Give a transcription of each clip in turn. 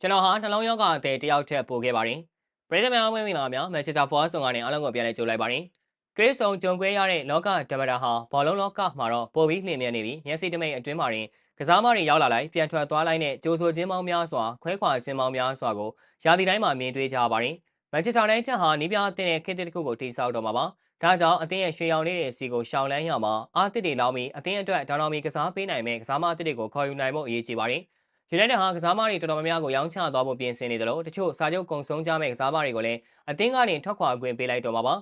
ကျွန်တော်ဟာနှလုံးရောဂါအသေးတယောက်ထက်ပိုခဲ့ပါတယ်ပရိသတ်များလုံးမင်္ဂလာများမန်ချက်စတာဖော်ဆောင်ကနေအားလုံးကိုပြန်လည်ကြိုလိုက်ပါတယ်တွေးဆုံကြုံခွဲရတဲ့လောကဓမ္မတာဟာဘောလုံးလောကမှာတော့ပိုပြီးလျင်မြန်နေပြီးမျက်စိတမိတ်အတွင်းမှာရင်ကစားမတွေရောက်လာလိုက်ပြန်ထွက်သွားလိုက်နဲ့ကြိုးဆိုခြင်းပေါင်းများစွာခွဲခွာခြင်းပေါင်းများစွာကိုရာသီတိုင်းမှာမြင်တွေ့ကြပါတယ်မန်ချက်စတာနိုင်ချက်ဟာနီးပြအသင်းရဲ့ခေတ်တစ်ခုကိုတိစောက်တော့မှာပါဒါကြောင့်အသင်းရဲ့ရွှေရောင်လေးတွေစီကိုရှောင်လန်းရမှာအားတစ်တွေလောင်းပြီးအသင်းအတွက်ဒေါ်တော်မီကစားပေးနိုင်မဲ့ကစားမတစ်တွေကိုခေါ်ယူနိုင်ဖို့အရေးကြီးပါတယ် ယူနိုက်တက်ဟာကစားမတွေတော်တော်များများကိုရောင်းချသွားဖို့ပြင်ဆင်နေတယ်လို့တချို့စာချုပ်ကုံဆုံးကြမဲ့ကစားမတွေကိုလည်းအသင်းကနေထွက်ခွာခွင့်ပေးလိုက်တော့မှာပါ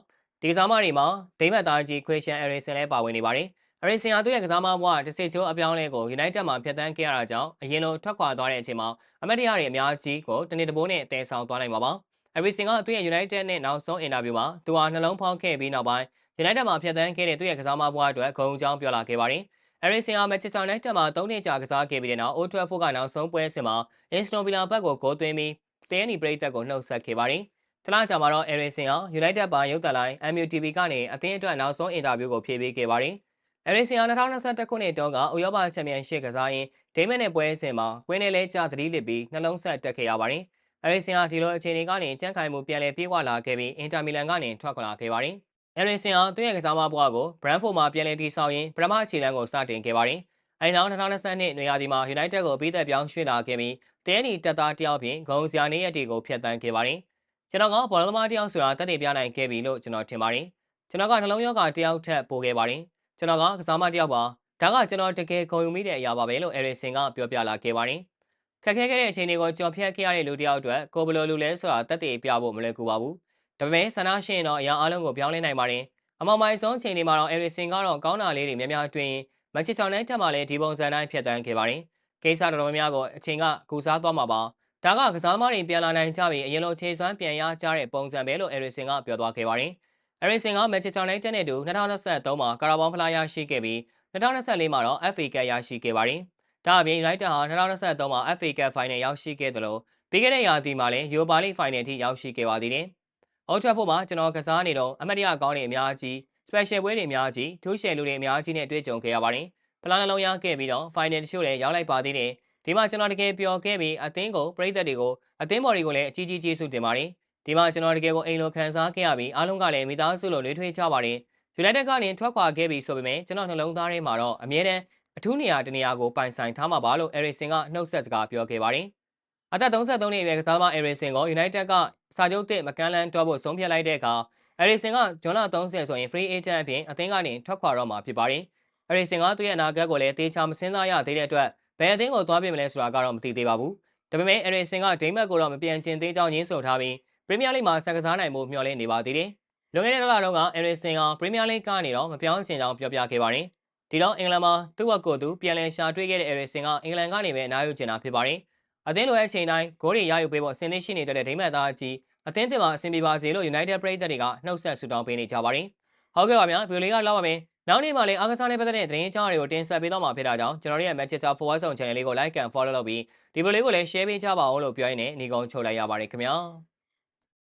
ဒီကစားမတွေမှာဒိမတ်သားကြီးခရစ်စတန်အရီဆန်လည်းပါဝင်နေပါတယ်အရီဆန်ဟာသူ့ရဲ့ကစားမဘဝတစ်စစ်ချိုးအပြောင်းလဲကိုယူနိုက်တက်မှာဖျက်ဆီးခဲ့ရတာကြောင့်အရင်လိုထွက်ခွာသွားတဲ့အချိန်မှာအမတ်တရတွေအများကြီးကိုတနေ့တပိုးနဲ့တည်ဆောင်သွားနိုင်မှာပါအရီဆန်ကသူ့ရဲ့ United နဲ့နောက်ဆုံးအင်တာဗျူးမှာသူဟာနှလုံးဖောက်ခဲ့ပြီးနောက်ပိုင်း United မှာဖျက်ဆီးခဲ့တဲ့သူ့ရဲ့ကစားမဘဝအတွက်ဂုဏ်အကြောင်းပြောလာခဲ့ပါတယ် အဲရီဆင်ဟာမန်ချက်စတာယူနိုက်တက်မှာ၃နှစ်ကြာကစားခဲ့ပြီးတဲ့နောက်အိုထရက်ဖို့ကနောက်ဆုံးပွဲစဉ်မှာအင်စတိုဗီလာဘက်ကိုဂိုးသွင်းပြီးတဲနီပရိသတ်ကိုနှုတ်ဆက်ခဲ့ပါတယ်။တလားကြာမှာတော့အဲရီဆင်ဟာယူနိုက်တက်ပိုင်းရုပ်သံလိုင်း MUTV ကနေအသင်းအတွက်နောက်ဆုံးအင်တာဗျူးကိုဖြေပေးခဲ့ပါတယ်။အဲရီဆင်ဟာ2021ခုနှစ်တုန်းကဥရောပချန်ပီယံရှစ်ကစားရင်းဒိမန်နဲ့ပွဲစဉ်မှာကွင်းနဲ့လဲကျသတိလစ်ပြီးနှလုံးဆက်တက်ခဲ့ရပါတယ်။အဲရီဆင်ဟာဒီလိုအခြေအနေကနေကြန့်ခိုင်မှုပြန်လည်ပြေးဝလာခဲ့ပြီးအင်တာမီလန်ကနေထွက်ခွာလာခဲ့ပါတယ်။ အဲရီဆင်ဟာသူ့ရဲ့ကစားမဘွားကိုဘရန်ဖို့မှာပြန်လည်တည်ဆောက်ရင်းပထမအခြေလှမ်းကိုစတင်ခဲ့ပါတယ်။အဲဒီနောက်2020နှစ်နွေရာသီမှာ United ကိုပြီးသက်ပြောင်းရွှေ့လာခဲ့ပြီးတဲနီတက်သားတယောက်ဖြင့်ဂုံစရာနေရတီကိုဖျက်ဆီးခဲ့ပါတယ်။ကျွန်တော်ကဘောလုံးသမားတယောက်ဆိုတာတက်တည်ပြနိုင်ခဲ့ပြီလို့ကျွန်တော်ထင်ပါတယ်။ကျွန်တော်ကနှလုံးရောဂါတယောက်ထက်ပိုခဲ့ပါတယ်။ကျွန်တော်ကကစားမတယောက်ပါ။ဒါကကျွန်တော်တကယ်ဂုံယူမိတဲ့အရာပါပဲလို့အဲရီဆင်ကပြောပြလာခဲ့ပါတယ်။ခက်ခဲခဲ့တဲ့အချိန်တွေကိုကြော်ဖြတ်ခဲ့ရတဲ့လူတယောက်အတွက်ကိုဘလိုလူလဲဆိုတာတက်တည်ပြဖို့မလွယ်ကူပါဘူး။ ဒါပေမဲ့ဆန္ဒရှင်တော့အရာအလုံးကိုပြောင်းလဲနိုင်ပါတယ်။အမောင်မိုင်ဆုံးချိန်တွေမှာတော့အဲရီဆင်ကတော့ကောင်းတာလေးတွေများများတွင်မန်ချက်စတာနဲ့တက်မှလည်းဒီပုံစံတိုင်းဖြတ်တန်းခဲ့ပါတယ်။ကိစ္စတော်တော်များများကိုအချိန်ကကူစားသွားမှာပါ။ဒါကကစားသမားတွေပြန်လာနိုင်ကြပြီအရင်လိုခြေစွမ်းပြန်ရကြတဲ့ပုံစံပဲလို့အဲရီဆင်ကပြောသွားခဲ့ပါတယ်။အဲရီဆင်ကမန်ချက်စတာနဲ့တက်နဲ့တူ2023မှာကာရာဘောင်ဖလားရရှိခဲ့ပြီး2024မှာတော့ FA ကပ်ရရှိခဲ့ပါတယ်။ဒါအပြင် United ဟာ2023မှာ FA ကပ်ဖိုင်နယ်ရောက်ရှိခဲ့တယ်လို့ပြီးခဲ့တဲ့ရာသီမှာလည်း Europa League ဖိုင်နယ်ထိရောက်ရှိခဲ့ပါသေးတယ်။ အော်ထရက်ဖို့မှာကျွန်တော်ကစားနေတော့အမတ်တရကောင်းတွေအများကြီး special ပွဲတွေအများကြီးဒုရှယ်လူတွေအများကြီးနဲ့တွေ့ကြုံခဲ့ရပါတယ်။ဖလားနှလုံးရခဲ့ပြီးတော့ final တချို့လည်းရောက်လိုက်ပါသေးတယ်။ဒီမှာကျွန်တော်တကယ်ပျော်ခဲ့ပြီးအသင်းကိုပြည်သက်တွေကိုအသင်းဘော်တွေကိုလည်းအကြီးကြီးကျေးဇူးတင်ပါတယ်။ဒီမှာကျွန်တော်တကယ်ကိုအိမ်လိုခံစားခဲ့ရပြီးအားလုံးကလည်းမိသားစုလိုနှွေးထွေးကြပါတယ်။ United ကနေထွက်ခွာခဲ့ပြီးဆိုပေမဲ့ကျွန်တော်နှလုံးသားထဲမှာတော့အမြဲတမ်းအထူးနေရာတနေရာကိုပိုင်ဆိုင်ထားမှာပါလို့ Eriksen ကနှုတ်ဆက်စကားပြောခဲ့ပါတယ်။ အသက်33နှစ်အရွယ်ကစားသမား Eriksen ကို United ကစာချုပ်သစ်မကမ်းလှမ်းတော့ဖို့ဆုံးဖြတ်လိုက်တဲ့အခါအရီဆင်ကဂျွန်လ30ဆိုရင် free agent အပြင်အသင်းကနေထွက်ခွာတော့မှာဖြစ်ပါတယ်။အရီဆင်ကသူ့ရဲ့အနာဂတ်ကိုလည်းတေချာမစင်းစားရသေးတဲ့အတွက်ဘယ်အသင်းကိုသွားပြင်မလဲဆိုတာကတော့မသိသေးပါဘူး။ဒါပေမဲ့အရီဆင်ကဒိမတ်ကိုတော့မပြန်ချင်သေးကြောင်းညင်းဆိုထားပြီးပရီးမီးယားလိမှာဆက်ကစားနိုင်မှုမျှော်လင့်နေပါသေးတယ်။လွန်ခဲ့တဲ့လလောက်ကအရီဆင်ကပရီးမီးယားလိကနေတော့မပြောင်းချင်ကြောင်းပြောပြခဲ့ပါတယ်။ဒီတော့အင်္ဂလန်မှာသူ့ဝက်ကိုသူပြန်လည်ရှာတွေ့ခဲ့တဲ့အရီဆင်ကအင်္ဂလန်ကနေပဲအနားယူချင်တာဖြစ်ပါတယ်။ အသင်းလိုရဲ့အချိန်တိုင်းဂိုးတွေရယူပေးဖို့အဆင်သင့်ရှိနေတဲ့ဒိမတ်သားကြီးအသင်းတင်မှာအဆင်ပြေပါစေလို့ United ပရိသတ်တွေကနှုတ်ဆက်ဆုတောင်းပေးနေကြပါတယ်။ဟုတ်ကဲ့ပါဗျာဗီဒီယိုလေးကလောက်ပါမယ်။နောက်နေ့မှလည်းအားကစားနဲ့ပတ်သက်တဲ့သတင်းကြောင်းတွေကိုတင်ဆက်ပေးတော့မှာဖြစ်တာကြောင့်ကျွန်တော်တို့ရဲ့ Manchester Forward Zone Channel လေးကို Like and Follow လုပ်ပြီးဒီဗီဒီယိုလေးကိုလည်း Share ပေးကြပါဦးလို့ပြောရင်းနဲ့ညီကုန်းချုပ်လိုက်ရပါတယ်ခင်ဗျာ။